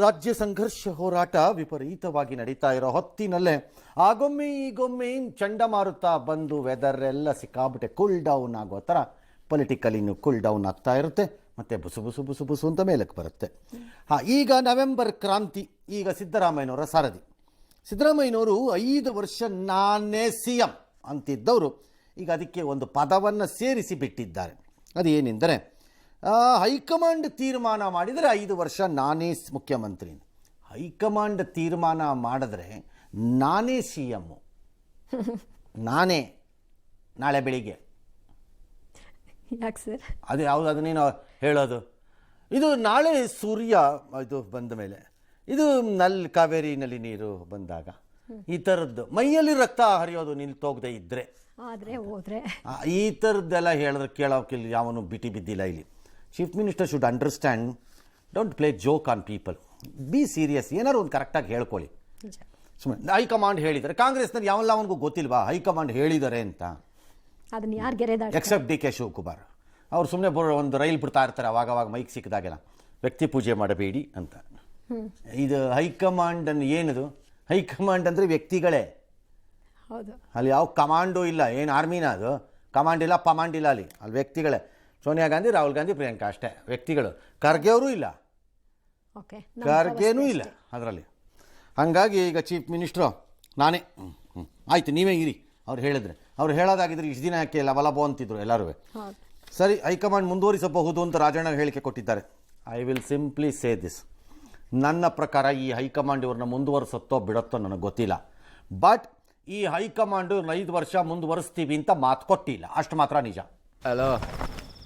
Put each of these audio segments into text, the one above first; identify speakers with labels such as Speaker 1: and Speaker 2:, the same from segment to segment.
Speaker 1: ರಾಜ್ಯ ಸಂಘರ್ಷ ಹೋರಾಟ ವಿಪರೀತವಾಗಿ ನಡೀತಾ ಇರೋ ಹೊತ್ತಿನಲ್ಲೇ ಆಗೊಮ್ಮೆ ಈಗೊಮ್ಮೆ ಚಂಡಮಾರುತ ಬಂದು ವೆದರ್ ಎಲ್ಲ ಸಿಕ್ಕಾಬಿಟ್ಟೆ ಕೂಲ್ ಡೌನ್ ಆಗೋ ಥರ ಪೊಲಿಟಿಕಲ್ ಇನ್ನು ಕೂಲ್ ಡೌನ್ ಆಗ್ತಾ ಇರುತ್ತೆ. ಮತ್ತು ಬುಸು ಬುಸು ಬುಸು ಬುಸು ಅಂತ ಮೇಲಕ್ಕೆ ಬರುತ್ತೆ. ಹಾಂ, ಈಗ ನವೆಂಬರ್ ಕ್ರಾಂತಿ, ಈಗ ಸಿದ್ದರಾಮಯ್ಯನವರ ಸಾರಥಿ ಸಿದ್ದರಾಮಯ್ಯನವರು ಐದು ವರ್ಷ ನಾನೇ ಸಿ ಎಂ ಅಂತಿದ್ದವರು. ಈಗ ಅದಕ್ಕೆ ಒಂದು ಪದವನ್ನು ಸೇರಿಸಿ ಬಿಟ್ಟಿದ್ದಾರೆ. ಅದು ಏನೆಂದರೆ ಹೈಕಮಾಂಡ್ ತೀರ್ಮಾನ ಮಾಡಿದರೆ ಐದು ವರ್ಷ ನಾನೇ ಮುಖ್ಯಮಂತ್ರಿ ಹೈಕಮಾಂಡ್ ತೀರ್ಮಾನ ಮಾಡಿದ್ರೆ ನಾನೇ ಸಿ ಎಮ್ಮು ನಾನೇ ನಾಳೆ ಬೆಳಿಗ್ಗೆ.
Speaker 2: ಯಾಕೆ ಸರ್?
Speaker 1: ಅದು ಯಾವುದು ಅದನ್ನೇನು ಹೇಳೋದು. ಇದು ನಾಳೆ ಸೂರ್ಯ ಇದು ಬಂದ ಮೇಲೆ. ಇದು ನಲ್ಲಿ ಕಾವೇರಿನಲ್ಲಿ ನೀರು ಬಂದಾಗ. ಈ ಥರದ್ದು. ಮೈಯಲ್ಲಿ ರಕ್ತ ಹರಿಯೋದು ನಿಲ್ತೋಗದೆ ಇದ್ದರೆ
Speaker 2: ಆದರೆ ಹೋದ್ರೆ.
Speaker 1: ಈ ಥರದ್ದೆಲ್ಲ ಹೇಳಿದ್ರೆ ಕೇಳೋಕೆ ಯಾವನು ಬಿಟಿ ಬಿದ್ದಿಲ್ಲ ಇಲ್ಲಿ. Chief minister should understand don't play joke on people be serious ಏನಾದ್ರು ಒಂದು ಕರೆಕ್ಟಾಗಿ ಹೇಳ್ಕೊಳ್ಳಿ. ಸುಮ್ಮನೆ ಹೈಕಮಾಂಡ್ ಹೇಳಿದ್ದಾರೆ. ಕಾಂಗ್ರೆಸ್ನಲ್ಲಿ ಯಾವೆಲ್ಲ ಅವನಿಗೂ ಗೊತ್ತಿಲ್ವಾ? ಹೈಕಮಾಂಡ್ ಹೇಳಿದ್ದಾರೆ ಅಂತ.
Speaker 2: ಅದನ್ನ ಯಾರು
Speaker 1: ಎಕ್ಸೆಪ್ಟ್ ಡಿ ಕೆ ಶಿವಕುಮಾರ್. ಅವ್ರು ಸುಮ್ಮನೆ ಒಂದು ರೈಲ್ ಬಿಡ್ತಾ ಇರ್ತಾರೆ ಅವಾಗ ಅವಾಗ ಮೈಕ್ ಸಿಕ್ಕಿದಾಗೆಲ್ಲ. ವ್ಯಕ್ತಿ ಪೂಜೆ ಮಾಡಬೇಡಿ ಅಂತ. ಇದು ಹೈಕಮಾಂಡ್ ಅನ್ನು ಏನದು? ಹೈಕಮಾಂಡ್ ಅಂದರೆ ವ್ಯಕ್ತಿಗಳೇ.
Speaker 2: ಹೌದು.
Speaker 1: ಅಲ್ಲಿ ಯಾವ ಕಮಾಂಡು ಇಲ್ಲ. ಏನು ಆರ್ಮಿನ ಅದು? ಕಮಾಂಡ್ ಇಲ್ಲ ಪಮಾಂಡ್ ಇಲ್ಲ ಅಲ್ಲಿ. ಅಲ್ಲಿ ವ್ಯಕ್ತಿಗಳೇ. ಸೋನಿಯಾ ಗಾಂಧಿ ರಾಹುಲ್ ಗಾಂಧಿ ಪ್ರಿಯಾಂಕಾ ಅಷ್ಟೇ. ವ್ಯಕ್ತಿಗಳು. ಖರ್ಗೆ ಅವರು ಇಲ್ಲ.
Speaker 2: ಓಕೆ
Speaker 1: ಖರ್ಗೆನೂ ಇಲ್ಲ ಅದರಲ್ಲಿ. ಹಾಗಾಗಿ ಈಗ ಚೀಫ್ ಮಿನಿಸ್ಟ್ರು ನಾನೇ. ಹ್ಞೂ ಹ್ಮ್. ಆಯ್ತು ನೀವೇ ಇರಿ. ಅವ್ರು ಹೇಳಿದ್ರೆ. ಅವ್ರು ಹೇಳೋದಾಗಿದ್ರೆ ಇಷ್ಟು ದಿನ ಯಾಕೆ ಲವಲಭೋ ಅಂತಿದ್ರು ಎಲ್ಲರೂ ಸರಿ ಹೈಕಮಾಂಡ್ ಮುಂದುವರಿಸಬಹುದು ಅಂತ ರಾಜಣ್ಣ ಹೇಳಿಕೆ ಕೊಟ್ಟಿದ್ದಾರೆ. I will simply say this ನನ್ನ ಪ್ರಕಾರ ಈ ಹೈಕಮಾಂಡ್ ಇವ್ರನ್ನ ಮುಂದುವರಿಸುತ್ತೋ ಬಿಡುತ್ತೋ ನನಗೆ ಗೊತ್ತಿಲ್ಲ. ಬಟ್ ಈ ಹೈಕಮಾಂಡ್ ಇವ್ರನ್ನ ಐದು ವರ್ಷ ಮುಂದುವರಿಸ್ತೀವಿ ಅಂತ ಮಾತು ಕೊಟ್ಟಿಲ್ಲ. ಅಷ್ಟು ಮಾತ್ರ ನಿಜ.
Speaker 3: ಹಲೋ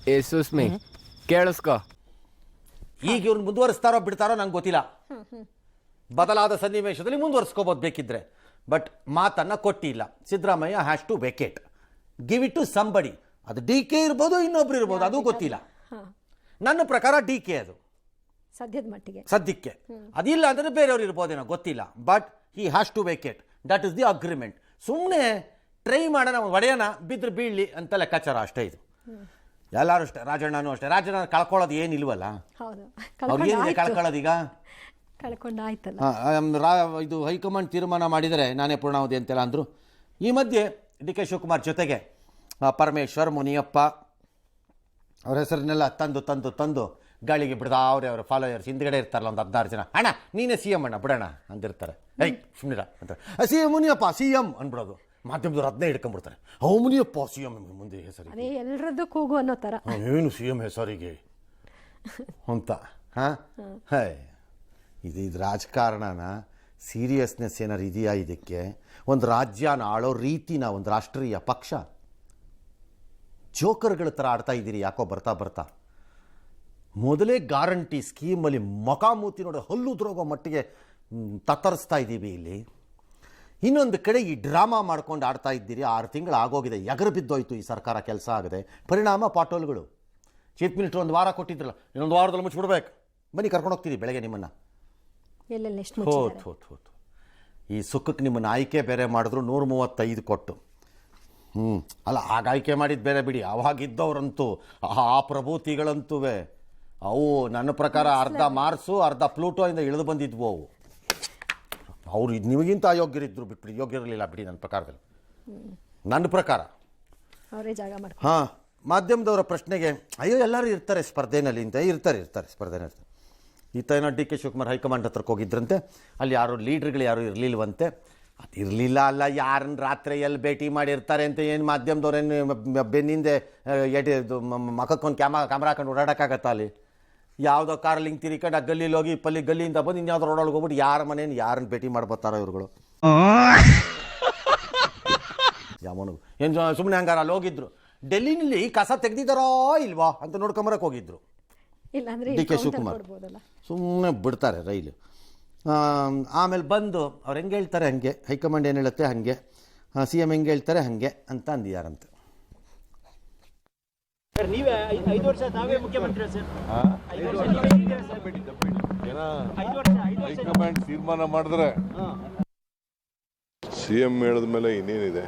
Speaker 3: ಏ ಸುಸ್ಮಿ ಕೇಳಿಸ್ಕೋ.
Speaker 1: ಈಗ ಇವ್ರನ್ನ ಮುಂದುವರಿಸ್ತಾರೋ ಬಿಡ್ತಾರೋ ನಂಗೆ ಗೊತ್ತಿಲ್ಲ. ಬದಲಾದ ಸನ್ನಿವೇಶದಲ್ಲಿ ಮುಂದುವರಿಸ್ಕೋಬೋದು ಬೇಕಿದ್ರೆ. ಬಟ್ ಮಾತನ್ನು ಕೊಟ್ಟಿಲ್ಲ. Siddaramaiah has to vacate. Give it to somebody. ಅದು ಡಿ ಕೆ ಇರ್ಬೋದು ಇನ್ನೊಬ್ರು ಇರ್ಬೋದು ಅದು ಗೊತ್ತಿಲ್ಲ.
Speaker 2: ಹಾಂ.
Speaker 1: ನನ್ನ ಪ್ರಕಾರ ಡಿ ಕೆ ಅದು.
Speaker 2: ಸದ್ಯದ ಮಟ್ಟಿಗೆ.
Speaker 1: ಸದ್ಯಕ್ಕೆ. ಅದಿಲ್ಲ ಅಂದರೆ ಬೇರೆಯವ್ರು ಇರ್ಬೋದೇನೋ ಗೊತ್ತಿಲ್ಲ. But he has to vacate. That is the agreement. ಸುಮ್ಮನೆ ಟ್ರೈ ಮಾಡೋಣ ಒಡೆಯೋಣ ಬಿದ್ದರೆ ಬೀಳಲಿ ಅಂತ ಲೆಕ್ಕಾಚಾರ ಅಷ್ಟೇ ಇದು. ಎಲ್ಲರೂ ಅಷ್ಟೇ ರಾಜಣ್ಣನೂ ಅಷ್ಟೇ. ರಾಜಣ್ಣ ಕಳ್ಕೊಳ್ಳೋದು ಏನಿಲ್ವಲ್ಲ?
Speaker 2: ಹೌದು.
Speaker 1: ಅವ್ರು ಏನಿದೆ ಕಳ್ಕೊಳ್ಳೋದೀಗ?
Speaker 2: ಕಳ್ಕೊಂಡು ಆಯ್ತಲ್ಲ
Speaker 1: ಆ, ಆಮ್, ರಾ ಇದು ಹೈಕಮಾಂಡ್ ತೀರ್ಮಾನ ಮಾಡಿದರೆ ನಾನೇ ಪೂರ್ಣಾವಧಿ ಅಂತೆಲ್ಲ ಅಂದರು. ಈ ಮಧ್ಯೆ ಡಿ ಕೆ ಶಿವಕುಮಾರ್ ಜೊತೆಗೆ ಪರಮೇಶ್ವರ್ ಮುನಿಯಪ್ಪ ಅವ್ರ ಹೆಸರನ್ನೆಲ್ಲ ತಂದು ತಂದು ತಂದು ಗಾಳಿಗೆ ಬಿಡ್ದ ಅವರೇ ಅವರ ಫಾಲೋಯರ್ಸ್ ಹಿಂದ್ಗಡೆ ಇರ್ತಾರಲ್ಲ ಒಂದು ಹದಿನಾರು ಜನ. ಅಣ್ಣ ನೀನೇ ಸಿ ಎಂ ಅಣ್ಣ ಬಿಡೋಣ ಅಂದಿರ್ತಾರೆ. ಐ ಸುಮ್ಮನಿರ ಅಂತ. C M Muniyappa C M ಅಂದ್ಬಿಡೋದು. ಮಾಧ್ಯಮದವ್ರು ಅದನ್ನೇ ಹಿಡ್ಕೊಂಡ್ಬಿಡ್ತಾರೆ ಅವು ಮುನಿಯಪ್ಪ ಸಿ ಎಂ ಮುಂದೆ ಹೆಸರು
Speaker 2: ಅದೇ ಎಲ್ಲರದ್ದು ಕೂಗು ಅನ್ನೋ ಥರ
Speaker 1: ಏನು ಸಿ ಎಂ ಹೆಸರಿಗೆ? ಅಂತ. ಹಾಂ? ಹೇ ಇದು ಇದು ರಾಜಕಾರಣನ ಸೀರಿಯಸ್ನೆಸ್ ಏನಾರು ಇದೆಯಾ ಇದಕ್ಕೆ? ಒಂದು ರಾಜ್ಯನ ಆಳೋ ರೀತಿನ ಒಂದು ರಾಷ್ಟ್ರೀಯ ಪಕ್ಷ? ಜೋಕರ್ಗಳ ಥರ ಆಡ್ತಾ ಇದ್ದೀರಿ ಯಾಕೋ ಬರ್ತಾ ಬರ್ತಾ? ಮೊದಲೇ ಗ್ಯಾರಂಟಿ ಸ್ಕೀಮಲ್ಲಿ ಮಕಾಮೂತಿ ನೋಡಿ ಹಲ್ಲು ಉದ್ರೋಗೋ ಮಟ್ಟಿಗೆ ತತ್ತರಿಸ್ತಾ ಇದ್ದೀವಿ ಇಲ್ಲಿ. ಇನ್ನೊಂದು ಕಡೆ ಈ ಡ್ರಾಮಾ ಮಾಡ್ಕೊಂಡು ಆಡ್ತಾ ಇದ್ದೀರಿ. ಆರು ತಿಂಗಳು ಆಗೋಗಿದೆ. ಎಗರು ಬಿದ್ದೋಯ್ತು. ಈ ಸರ್ಕಾರ ಕೆಲಸ ಆಗದೆ. ಪರಿಣಾಮ ಪಾಟೋಲ್ಗಳು. ಚೀಫ್ ಮಿನಿಸ್ಟರ್ ಒಂದು ವಾರ ಕೊಟ್ಟಿದ್ರಲ್ಲ. ಇನ್ನೊಂದು ವಾರದಲ್ಲಿ ಮುಚ್ಚಿಬಿಡ್ಬೇಕು. ಬನ್ನಿ ಕರ್ಕೊಂಡು ಹೋಗ್ತೀರಿ ಬೆಳಗ್ಗೆ ನಿಮ್ಮನ್ನು. ಹೋತ್
Speaker 2: ಮುಚ್ಚಿದ್ದಾರೆ?
Speaker 1: ಹೋತ್ ಹೋತ್ ಈ ಸುಖಕ್ಕೆ ನಿಮ್ಮನ್ನು ಆಯ್ಕೆ ಬೇರೆ ಮಾಡಿದ್ರು ನೂರ ಮೂವತ್ತೈದು ಕೊಟ್ಟು. ಹ್ಞೂ ಅಲ್ಲ ಆಗ ಆಯ್ಕೆ ಮಾಡಿದ್ದು ಬೇರೆ ಬಿಡಿ. ಅವಾಗಿದ್ದವ್ರಂತೂ ಆ ಪ್ರಭೂತಿಗಳಂತೂ ಅವು ನನ್ನ ಪ್ರಕಾರ ಅರ್ಧ ಮಾರ್ಸು ಅರ್ಧ ಪ್ಲೂಟೋ ಇಂದ ಇಳಿದು ಬಂದಿದ್ವು ಅವು. ಅವ್ರು ನಿಮಗಿಂತ ಅಯೋಗ್ಯರಿದ್ರು ಬಿಟ್ಬಿಡಿ. ಯೋಗ್ಯರಿರಲಿಲ್ಲ ಬಿಡಿ ನನ್ನ ಪ್ರಕಾರದಲ್ಲಿ. ನನ್ನ ಪ್ರಕಾರ.
Speaker 2: ಅವರೇ ಜಾಗ
Speaker 1: ಹಾಂ ಮಾಧ್ಯಮದವರ ಪ್ರಶ್ನೆಗೆ ಅಯ್ಯೋ ಎಲ್ಲರೂ ಇರ್ತಾರೆ ಸ್ಪರ್ಧೆನಲ್ಲಿ ಅಂತ. ಇರ್ತಾರೆ ಇರ್ತಾರೆ ಸ್ಪರ್ಧೆನಲ್ಲಿ ಇರ್ತಾರೆ. ಈತ ಏನೋ ಡಿ ಕೆ ಶಿವಕುಮಾರ್ ಹೈಕಮಾಂಡ್ ಹತ್ರಕ್ಕೆ ಹೋಗಿದ್ರಂತೆ. ಅಲ್ಲಿ ಯಾರು ಲೀಡ್ರ್ಗಳು ಯಾರು ಇರಲಿಲ್ವಂತೆ. ಅದು ಇರಲಿಲ್ಲ ಅಲ್ಲ ಯಾರನ್ನ ರಾತ್ರಿ ಎಲ್ಲಿ ಭೇಟಿ ಮಾಡಿರ್ತಾರೆ ಅಂತ ಏನು ಮಾಧ್ಯಮದವ್ರೇನು ಬೆನ್ನಿಂದೆ ಇದು ಮಖಕ್ಕೊಂದು ಕ್ಯಾಮ ಕ್ಯಾಮ್ರಾ ಹಾಕೊಂಡು ಓಡಾಡೋಕ್ಕಾಗತ್ತಾ ಅಲ್ಲಿ? ಯಾವುದೋ ಕಾರ್ ಹಿಂಗೆ ತಿರ್ಕೊಂಡು ಆ ಗಲ್ಲಿಲಿ ಹೋಗಿ ಪಲ್ಲಿ ಗಲ್ಲಿಯಿಂದ ಬಂದು ಇನ್ಯಾವ್ದು ರೋಡೊಳಗೆ ಹೋಗ್ಬಿಟ್ಟು ಯಾರ ಮನೇನ ಯಾರನ್ನ ಭೇಟಿ ಮಾಡ್ಬೋತಾರೋ ಇವ್ರುಗಳು. ಯಾವನು ಏನು ಸುಮ್ಮನೆ ಹಂಗಾರ ಅಲ್ಲಿ ಹೋಗಿದ್ರು. ಡೆಲ್ಲಿನಲ್ಲಿ ಕಸ ತೆಗ್ದಿದ್ದಾರೋ ಇಲ್ವಾ ಅಂತ ನೋಡ್ಕೊಂಬರಕ್ಕೆ ಹೋಗಿದ್ರು.
Speaker 2: ಇಲ್ಲ ಅಂದ್ರೆ
Speaker 1: ಡಿ ಕೆ ಶಿವಕುಮಾರ್. ಸುಮ್ಮನೆ ಬಿಡ್ತಾರೆ ರೈಲು. ಆಮ್, ಆಮೇಲೆ ಬಂದು ಅವ್ರು ಹೆಂಗೆ ಹೇಳ್ತಾರೆ ಹಾಗೆ ಹೈಕಮಾಂಡ್ ಏನು ಹೇಳುತ್ತೆ ಹಾಗೆ ಸಿ ಎಂ ಹೆಂಗೆ ಹೇಳ್ತಾರೆ ಹಾಗೆ ಅಂತ
Speaker 4: ಸರ್ ನೀವೇ ಐದು ವರ್ಷ ತಾವೇ ಮುಖ್ಯಮಂತ್ರಿ ಸರ್.
Speaker 5: ಹೈಕಮಾಂಡ್ ತೀರ್ಮಾನ ಮಾಡಿದ್ರೆ ಸಿ ಎಂ ಹೇಳಿದ ಮೇಲೆ ಇನ್ನೇನಿದೆ?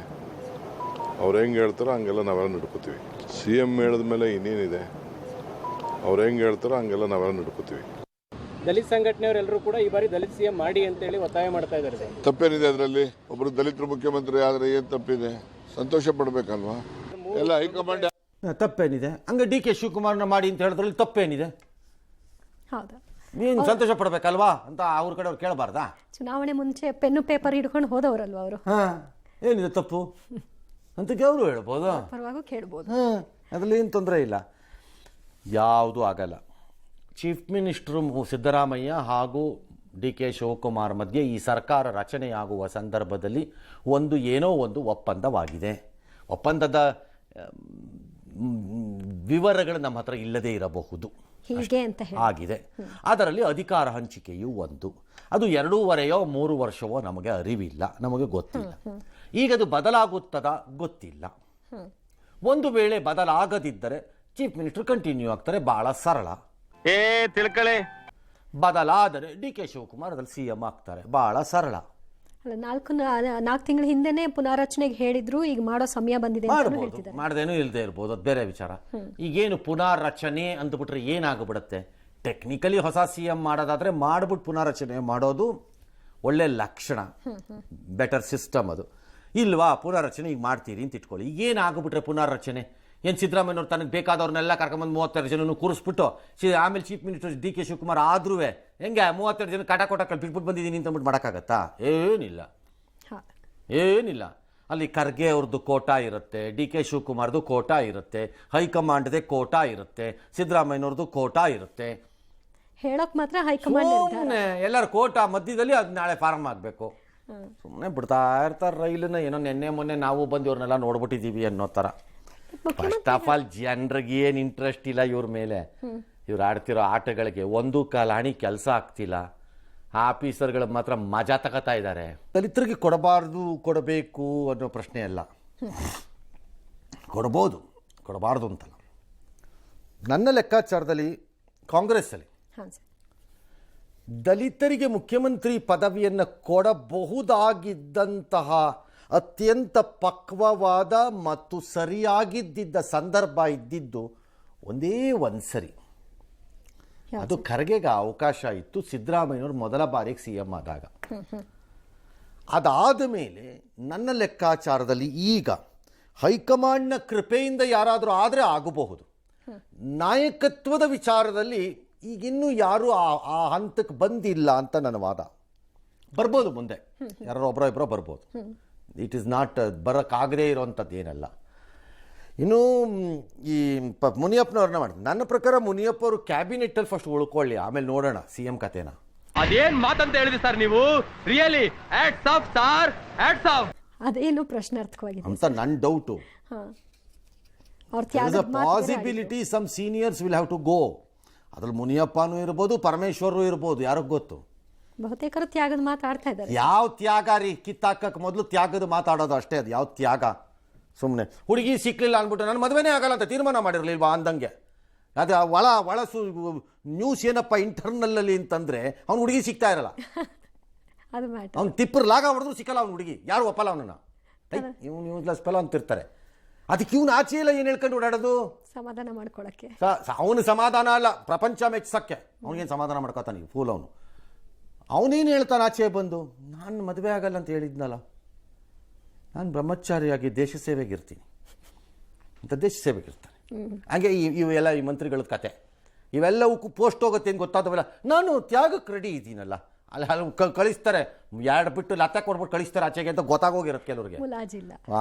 Speaker 5: ಅವ್ರು ಹೆಂಗೆ ಹೇಳ್ತಾರೋ ಹಂಗೆಲ್ಲ ನಾವೆಲ್ಲ ನಡ್ಕೋತೀವಿ. ಸಿ ಎಂ ಹೇಳಿದ ಮೇಲೆ ಇನ್ನೇನಿದೆ? ಅವ್ರು ಹೆಂಗೆ ಹೇಳ್ತಾರೋ ಹಂಗೆಲ್ಲ ನಾವೆಲ್ಲ ನಡ್ಕೋತೀವಿ.
Speaker 4: ದಲಿತ ಸಂಘಟನೆಯವರೆಲ್ಲರೂ ಕೂಡ ಈ ಬಾರಿ ದಲಿತ ಸಿಎಂ ಮಾಡಿ ಅಂತೇಳಿ ಒತ್ತಾಯ ಮಾಡ್ತಾ ಇದ್ದಾರೆ
Speaker 5: ತಪ್ಪೇನಿದೆ ಅದರಲ್ಲಿ? ಒಬ್ಬರು ದಲಿತರು ಮುಖ್ಯಮಂತ್ರಿ ಆದರೆ ಏನು ತಪ್ಪಿದೆ? ಸಂತೋಷ ಪಡಬೇಕಲ್ವಾ? ಎಲ್ಲ ಹೈಕಮಾಂಡ್
Speaker 1: ತಪ್ಪೇನಿದೆ? ಹಂಗೆ ಡಿ ಕೆ ಶಿವಕುಮಾರ್ನ ಮಾಡಿ ಅಂತ ಹೇಳಿದ್ರಲ್ಲಿ ತಪ್ಪೇನಿದೆ?
Speaker 2: ಹೌದಾ.
Speaker 1: ನೀನು ಸಂತೋಷ ಪಡ್ಬೇಕಲ್ವಾ ಅಂತ ಅವ್ರ ಕಡೆ ಅವ್ರು ಕೇಳಬಾರ್ದಾ?
Speaker 2: ಚುನಾವಣೆ ಮುಂಚೆ ಪೆನ್ನು ಪೇಪರ್ ಹಿಡ್ಕೊಂಡು ಹೋದವರಲ್ವ ಅವರು?
Speaker 1: ಹಾಂ. ಏನಿದೆ ತಪ್ಪು? ಅಂತ ಅವರು ಹೇಳ್ಬೋದು.
Speaker 2: ಪರವಾಗೂ ಕೇಳ್ಬೋದು.
Speaker 1: ಹಾಂ ಅದರಲ್ಲಿ ಏನು ತೊಂದರೆ ಇಲ್ಲ. ಯಾವುದೂ ಆಗಲ್ಲ. ಚೀಫ್ ಮಿನಿಸ್ಟ್ರು ಸಿದ್ದರಾಮಯ್ಯ ಹಾಗೂ ಡಿ ಕೆ ಶಿವಕುಮಾರ್ ಮಧ್ಯೆ ಈ ಸರ್ಕಾರ ರಚನೆಯಾಗುವ ಸಂದರ್ಭದಲ್ಲಿ ಒಂದು ಏನೋ ಒಂದು ಒಪ್ಪಂದವಾಗಿದೆ. ಒಪ್ಪಂದದ ವಿವರಗಳು ನಮ್ಮ ಹತ್ರ ಇಲ್ಲದೇ ಇರಬಹುದು.
Speaker 2: ಹೀಗೆ ಅಂತ ಹೇಳಿ
Speaker 1: ಆಗಿದೆ. ಅದರಲ್ಲಿ ಅಧಿಕಾರ ಹಂಚಿಕೆಯು ಒಂದು. ಅದು ಎರಡೂವರೆಯೋ ಮೂರು ವರ್ಷವೋ ನಮಗೆ ಅರಿವಿಲ್ಲ. ನಮಗೆ ಗೊತ್ತಿಲ್ಲ. ಈಗ ಅದು ಬದಲಾಗುತ್ತದ? ಗೊತ್ತಿಲ್ಲ. ಒಂದು ವೇಳೆ ಬದಲಾಗದಿದ್ದರೆ ಚೀಫ್ ಮಿನಿಸ್ಟರ್ ಕಂಟಿನ್ಯೂ ಆಗ್ತಾರೆ. ಬಹಳ ಸರಳ.
Speaker 3: ಏ ತಿಳ್ಕಳೆ.
Speaker 1: ಬದಲಾದರೆ ಡಿ ಕೆ ಶಿವಕುಮಾರ್ ಅದ್ರಲ್ಲಿ ಸಿ ಎಂ ಆಗ್ತಾರೆ. ಬಹಳ ಸರಳ.
Speaker 2: ಅಲ್ಲ ನಾಲ್ಕು ನಾಲ್ಕು ತಿಂಗಳ ಹಿಂದೆನೆ ಪುನಾರಚನೆಗೆ ಹೇಳಿದ್ರು ಈಗ ಮಾಡೋ ಸಮಯ ಬಂದಿದೆ
Speaker 1: ಮಾಡ್ಬೋದು. ಮಾಡ್ದೇನೂ ಇಲ್ಲದೆ ಇರ್ಬೋದು ಅದು ಬೇರೆ ವಿಚಾರ. ಈಗೇನು ಪುನಾರಚನೆ ಅಂದ್ಬಿಟ್ರೆ ಏನಾಗ್ಬಿಡುತ್ತೆ? ಟೆಕ್ನಿಕಲಿ ಹೊಸ ಸಿ ಎಂ ಮಾಡೋದಾದ್ರೆ ಮಾಡ್ಬಿಟ್ಟು ಪುನಾರಚನೆ ಮಾಡೋದು ಒಳ್ಳೆ ಲಕ್ಷಣ. ಬೆಟರ್ ಸಿಸ್ಟಮ್ ಅದು. ಇಲ್ವಾ ಪುನಾರಚನೆ ಈಗ ಮಾಡ್ತೀರಿ ಅಂತ ಇಟ್ಕೊಳ್ಳಿ. ಈಗ ಏನಾಗ್ಬಿಟ್ರೆ ಪುನಾರಚನೆ? ಏನು ಸಿದ್ದರಾಮಯ್ಯವ್ರು ತನಗೆ ಬೇಕಾದವ್ರನ್ನೆಲ್ಲ ಕರ್ಕೊಂಬಂದು ಮೂವತ್ತೆರಡು ಜನನು ಕೂರಿಸ್ಬಿಟ್ಟು ಸಿ ಆಮೇಲೆ chief minister D K Shivakumar ಆದ್ರೂ ಹೆಂಗೆ ಮೂವತ್ತೆರಡು ಜನ ಕಟ ಕೊಟ್ಟ ಬಿಟ್ಬಿಟ್ಟು ಬಂದಿದ್ದೀನಿ ಅಂತ ಅಂದ್ಬಿಟ್ಟು ಮಾಡೋಕ್ಕಾಗತ್ತಾ? ಏನಿಲ್ಲ. ಏನಿಲ್ಲ. ಅಲ್ಲಿ ಖರ್ಗೆ ಅವ್ರದ್ದು ಕೋಟಾ ಇರುತ್ತೆ ಡಿ ಕೆ ಶಿವಕುಮಾರ್ದು ಕೋಟಾ ಇರುತ್ತೆ ಹೈಕಮಾಂಡ್ದೆ ಕೋಟಾ ಇರುತ್ತೆ ಸಿದ್ದರಾಮಯ್ಯನವ್ರದ್ದು ಕೋಟಾ ಇರುತ್ತೆ.
Speaker 2: ಹೇಳೋಕೆ ಮಾತ್ರ ಹೈಕಮಾಂಡ್
Speaker 1: ಎಲ್ಲರ ಕೋಟಾ ಮಧ್ಯದಲ್ಲಿ ಅದು ನಾಳೆ ಫಾರ್ಮ್ ಆಗಬೇಕು. ಸುಮ್ಮನೆ ಬಿಡ್ತಾ ಇರ್ತಾರೆ ರೈಲನ್ನ ಏನೋ ನೆನ್ನೆ ಮೊನ್ನೆ ನಾವು ಬಂದು ಇವ್ರನ್ನೆಲ್ಲ ನೋಡ್ಬಿಟ್ಟಿದ್ದೀವಿ ಅನ್ನೋ ಥರ. ಫಸ್ಟ್ ಆಫ್ ಆಲ್ ಜನರಿಗೆ ಏನು ಇಂಟ್ರೆಸ್ಟ್ ಇಲ್ಲ ಇವ್ರ ಮೇಲೆ. ಇವ್ರು ಆಡ್ತಿರೋ ಆಟಗಳಿಗೆ ಒಂದು ಕಾಲಾಣಿ ಕೆಲಸ ಆಗ್ತಿಲ್ಲ. ಆಫೀಸರ್ಗಳು ಮಾತ್ರ ಮಜಾ ತಗೋತಾ ಇದ್ದಾರೆ ದಲಿತರಿಗೆ ಕೊಡಬಾರ್ದು ಕೊಡಬೇಕು ಅನ್ನೋ ಪ್ರಶ್ನೆ ಅಲ್ಲ. ಕೊಡ್ಬೋದು ಕೊಡಬಾರ್ದು ಅಂತಲ್ಲ. ನನ್ನ ಲೆಕ್ಕಾಚಾರದಲ್ಲಿ ಕಾಂಗ್ರೆಸ್ಸಲ್ಲಿ
Speaker 2: ಹಾಂ ಸರ್.
Speaker 1: ದಲಿತರಿಗೆ ಮುಖ್ಯಮಂತ್ರಿ ಪದವಿಯನ್ನು ಕೊಡಬಹುದಾಗಿದ್ದಂತಹ ಅತ್ಯಂತ ಪಕ್ವವಾದ ಮತ್ತು ಸರಿಯಾಗಿದ್ದಿದ್ದ ಸಂದರ್ಭ ಇದ್ದಿದ್ದು ಒಂದೇ ಒಂದು ಸರಿ. ಅದು ಖರ್ಗೆಗೆ ಅವಕಾಶ ಇತ್ತು ಸಿದ್ದರಾಮಯ್ಯವರು ಮೊದಲ ಬಾರಿಗೆ ಸಿ ಎಂ ಆದಾಗ. ಅದಾದ ಮೇಲೆ ನನ್ನ ಲೆಕ್ಕಾಚಾರದಲ್ಲಿ ಈಗ ಹೈಕಮಾಂಡ್ನ ಕೃಪೆಯಿಂದ ಯಾರಾದರೂ ಆದರೆ ಆಗಬಹುದು. ನಾಯಕತ್ವದ ವಿಚಾರದಲ್ಲಿ ಈಗಿನ್ನೂ ಯಾರೂ ಆ ಆ ಹಂತಕ್ಕೆ ಬಂದಿಲ್ಲ ಅಂತ ನನ್ನ ವಾದ. ಬರ್ಬೋದು ಮುಂದೆ. ಯಾರೋ ಒಬ್ಬರೋ ಇಬ್ಬರೋ ಬರ್ಬೋದು. ಇಟ್ ಈಸ್ ನಾಟ್ ಬರೋಕ್ಕಾಗದೇ ಇರೋವಂಥದ್ದು ಏನಲ್ಲ. ಇನ್ನು ಈ ಪ ಮುನಿಯಪ್ಪನವ್ರನ್ನ ಮಾಡಿ ನನ್ನ ಪ್ರಕಾರ ಮುನಿಯಪ್ಪ ಅವರು ಕ್ಯಾಬಿನೆಟ್ಟಲ್ಲಿ ಫಸ್ಟ್ ಉಳ್ಕೊಳ್ಳಿ. ಆಮೇಲೆ ನೋಡೋಣ ಸಿ ಎಂ ಕತೆನ
Speaker 3: ಅದೇನ್ ಮಾತಂತ ಹೇಳಿದ್ರಿ ಸರ್ ನೀವು? Really hats off sir hats off
Speaker 2: ಅದೇನು ಪ್ರಶ್ನಾರ್ಥಕವಾಗಿದೆ
Speaker 1: ಅಂತ ನನ್ನ ಡೌಟು
Speaker 2: ಹಾಂ. ಅವ್ರ.
Speaker 1: Possibility some seniors will have to go ಅದ್ರಲ್ಲಿ ಮುನಿಯಪ್ಪನೂ ಇರ್ಬೋದು ಪರಮೇಶ್ವರರು ಇರ್ಬೋದು ಯಾರಿಗೂ ಗೊತ್ತು?
Speaker 2: ಬಹುತೇಕರು ತ್ಯಾಗದ ಮಾತಾಡ್ತಾ ಇದ್ದಾರೆ.
Speaker 1: ಯಾವ ತ್ಯಾಗ ರೀ? ಕಿತ್ತಾಕಕ್ಕೆ ಮೊದಲು ತ್ಯಾಗದ ಮಾತಾಡೋದು ಅಷ್ಟೇ ಅದು. ಯಾವ ತ್ಯಾಗ? ಸುಮ್ಮನೆ ಹುಡುಗಿ ಸಿಕ್ಕಲಿಲ್ಲ ಅಂದ್ಬಿಟ್ಟು ನಾನು ಮದುವೆನೇ ಆಗಲ್ಲ ಅಂತ ತೀರ್ಮಾನ ಮಾಡಿರಲಿಲ್ವಾ ಅಂದಂಗೆ? ಅದು ಆ ಒಳ ಒಳಸು ನ್ಯೂಸ್ ಏನಪ್ಪ ಇಂಟರ್ನಲ್ಲಲ್ಲಿ ಅಂತಂದ್ರೆ ಅವ್ನು ಹುಡುಗಿ ಸಿಗ್ತಾ ಇರಲ್ಲ.
Speaker 2: ಅದು ಮ್ಯಾಟರ್
Speaker 1: ಅವ್ನು ತಿಪ್ಪರ್ ಲಾಗ ಹೊಡೆದ್ರು ಸಿಕ್ಕಲ್ಲ ಅವ್ನು ಹುಡುಗಿ. ಯಾರು ಒಪ್ಪಲ್ಲ ಅವನನ್ನ? ಇವ್ನು ಯೂಸ್ಲೆಸ್ ಫೆಲ ಅಂತಿರ್ತಾರೆ. ಅದಕ್ಕೆ ಇವನು ಆಚೆ ಇಲ್ಲ ಏನು ಹೇಳ್ಕೊಂಡು ಓಡಾಡೋದು?
Speaker 2: ಸಮಾಧಾನ ಮಾಡ್ಕೊಳಕ್ಕೆ.
Speaker 1: ಅವನು ಸಮಾಧಾನ ಅಲ್ಲ. ಪ್ರಪಂಚ ಮೆಚ್ಚಿಸಕ್ಕೆ ಅವನಿಗೇನು ಸಮಾಧಾನ ಮಾಡ್ಕೊತಾನೆ ಫೂಲ್ ಅವನು? ಅವನೇನು ಹೇಳ್ತಾನೆ ಆಚೆ ಬಂದು? ನಾನು ಮದುವೆ ಆಗಲ್ಲ ಅಂತ ಹೇಳಿದ್ನಲ್ಲ. ನಾನು ಬ್ರಹ್ಮಚಾರಿಯಾಗಿ ದೇಶ ಸೇವೆಗೆ ಇರ್ತೀನಿ ಅಂತ ದೇಶ ಸೇವೆಗೆ ಇರ್ತಾನೆ ಹಾಗೆ ಈ ಇವೆಲ್ಲ ಈ ಮಂತ್ರಿಗಳ ಕತೆ. ಇವೆಲ್ಲವಕ್ಕೂ ಪೋಸ್ಟ್ ಹೋಗುತ್ತೆ ಏನು ಗೊತ್ತಾದವಲ್ಲ? ನಾನು ತ್ಯಾಗಕ್ಕೆ ರೆಡಿ ಇದ್ದೀನಲ್ಲ. ಅಲ್ಲಿ ಕ- ಕಳಿಸ್ತಾರೆ. ಎರಡು ಬಿಟ್ಟು ಲತ್ತ ಕೊಡ್ಬಿಟ್ಟು ಕಳಿಸ್ತಾರೆ ಆಚೆಗೆ ಅಂತ ಗೊತ್ತಾಗೋಗಿರುತ್ತೆ ಕೆಲವ್ರಿಗೆ.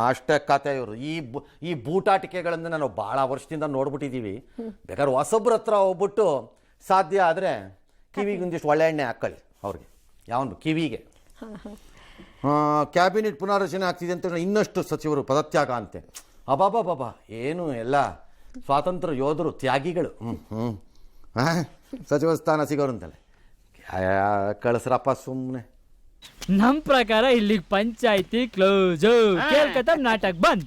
Speaker 1: ಅಷ್ಟೇ ಕತೆ ಇವರು. ಈ ಈ ಬೂಟಾಟಿಕೆಗಳನ್ನು ನಾನು ಭಾಳ ವರ್ಷದಿಂದ ನೋಡ್ಬಿಟ್ಟಿದ್ದೀವಿ. ಬೇಕಾದ್ರೆ ಹೊಸಬ್ರ ಹತ್ರ ಹೋಗ್ಬಿಟ್ಟು ಸಾಧ್ಯ ಆದರೆ ಕಿವಿಗೆ ಒಂದಿಷ್ಟು ಒಳ್ಳೆ ಎಣ್ಣೆ ಹಾಕೊಳ್ಳಿ. ಅವ್ರಿಗೆ ಯಾವನು ಕಿವಿಗೆ.
Speaker 2: ಹಾಂ ಹಾಂ.
Speaker 1: ಕ್ಯಾಬಿನೆಟ್ ಪುನಾರಚನೆ ಆಗ್ತಿದೆ ಅಂತ ಇನ್ನಷ್ಟು ಸಚಿವರು ಪದತ್ಯಾಗ ಅಂತೆ. ಅಬಾಬಾ ಬಾಬಾ ಏನು ಎಲ್ಲ ಸ್ವಾತಂತ್ರ್ಯ ಯೋಧರು ತ್ಯಾಗಿಗಳು. ಹ್ಞೂ ಹ್ಞೂ ಹಾಂ ಸಚಿವ ಸ್ಥಾನ ಸಿಗೋರು ಅಂತಲ್ಲ. ಕಳಿಸ್ರಪ್ಪ ಸುಮ್ಮನೆ
Speaker 6: ನಮ್ ಪ್ರಕಾರ ಇಲ್ಲಿಗೆ ಪಂಚಾಯತಿ ಕ್ಲೋಸ್ ಕೇಳ್ಕತ್ತ ನಾಟಕ್ ಬಂದ್.